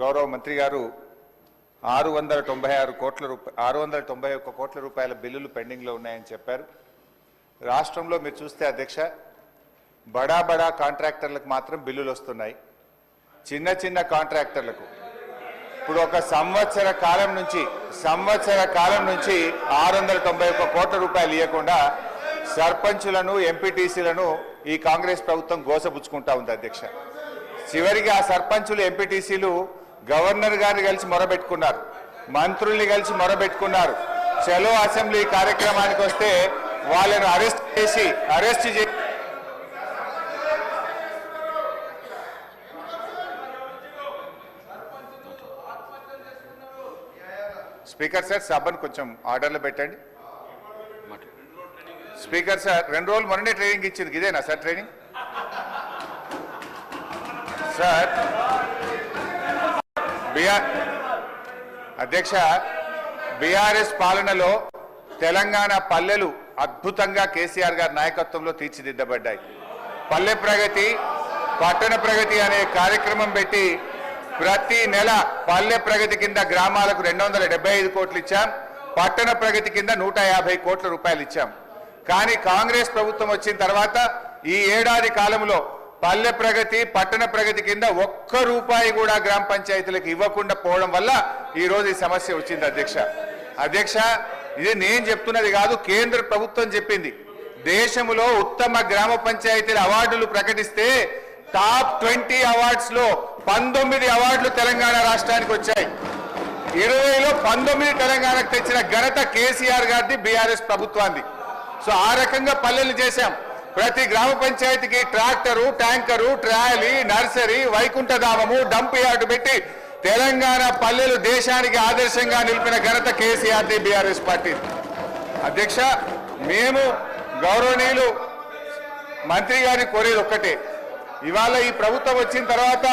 గౌరవ మంత్రి గారు ఆరు వందల తొంభై ఆరు కోట్ల రూపాయ ఆరు వందల తొంభై ఒక్క కోట్ల రూపాయల బిల్లులు పెండింగ్లో ఉన్నాయని చెప్పారు. రాష్ట్రంలో మీరు చూస్తే అధ్యక్ష బడా బడా కాంట్రాక్టర్లకు మాత్రం బిల్లులు వస్తున్నాయి. చిన్న చిన్న కాంట్రాక్టర్లకు. ఇప్పుడు ఒక సంవత్సర కాలం నుంచి సంవత్సర కాలం నుంచి ఆరు వందల తొంభై ఒక్క కోట్ల రూపాయలు ఇవ్వకుండా సర్పంచులను ఎంపీటీసీలను ఈ కాంగ్రెస్ ప్రభుత్వం గోసపుచ్చుకుంటా ఉంది అధ్యక్ష. చివరికి ఆ సర్పంచులు ఎంపీటీసీలు గవర్నర్ గారిని కలిసి మొరబెట్టుకున్నారు. మంత్రుల్ని కలిసి మొరబెట్టుకున్నారు. చలో అసెంబ్లీ కార్యక్రమానికి వస్తే వాళ్ళను అరెస్ట్ చేసి అరెస్ట్ చేసి స్పీకర్ సార్ సభను కొంచెం ఆర్డర్లో పెట్టండి. స్పీకర్ సార్ రెండు రోజులు మొన్ననే ట్రైనింగ్ ఇచ్చింది. ఇదేనా సార్ ట్రైనింగ్? సార్ బిఆర్ అధ్యక్ష బీఆర్ఎస్ పాలనలో తెలంగాణ పల్లెలు అద్భుతంగా కేసీఆర్ గారి నాయకత్వంలో తీర్చిదిద్దబడ్డాయి. పల్లె ప్రగతి పట్టణ ప్రగతి అనే కార్యక్రమం పెట్టి ప్రతి నెల పల్లె ప్రగతి కింద గ్రామాలకు రెండు వందల డెబ్బై ఐదు కోట్లు ఇచ్చాం. పట్టణ ప్రగతి కింద నూట యాభై కోట్ల రూపాయలు ఇచ్చాం. కానీ కాంగ్రెస్ ప్రభుత్వం వచ్చిన తర్వాత ఈ ఏడాది కాలంలో పల్లె ప్రగతి పట్టణ ప్రగతి కింద ఒక్క రూపాయి కూడా గ్రామ పంచాయతీలకు ఇవ్వకుండా పోవడం వల్ల ఈరోజు ఈ సమస్య వచ్చింది అధ్యక్ష. అధ్యక్ష ఇది నేను చెప్తున్నది కాదు కేంద్ర ప్రభుత్వం చెప్పింది. దేశంలో ఉత్తమ గ్రామ పంచాయతీల అవార్డులు ప్రకటిస్తే టాప్ ట్వంటీ అవార్డ్స్లో పంతొమ్మిది అవార్డులు తెలంగాణ రాష్ట్రానికి వచ్చాయి. ఇరవైలో పంతొమ్మిది తెలంగాణకు తెచ్చిన ఘనత కేసీఆర్ గారిది బీఆర్ఎస్ ప్రభుత్వాన్ని సో ఆ రకంగా పల్లెలు చేశాం. ప్రతి గ్రామ పంచాయతీకి ట్రాక్టరు ట్యాంకరు ట్రాలీ నర్సరీ వైకుంఠధామము డంప్ యార్డు పెట్టి తెలంగాణ పల్లెలు దేశానికి ఆదర్శంగా నిలిపిన ఘనత కేసీఆర్ది బీఆర్ఎస్ పార్టీ. అధ్యక్ష మేము గౌరవనీయులు మంత్రి గారిని కోరేది ఒక్కటే. ఇవాళ ఈ ప్రభుత్వం వచ్చిన తర్వాత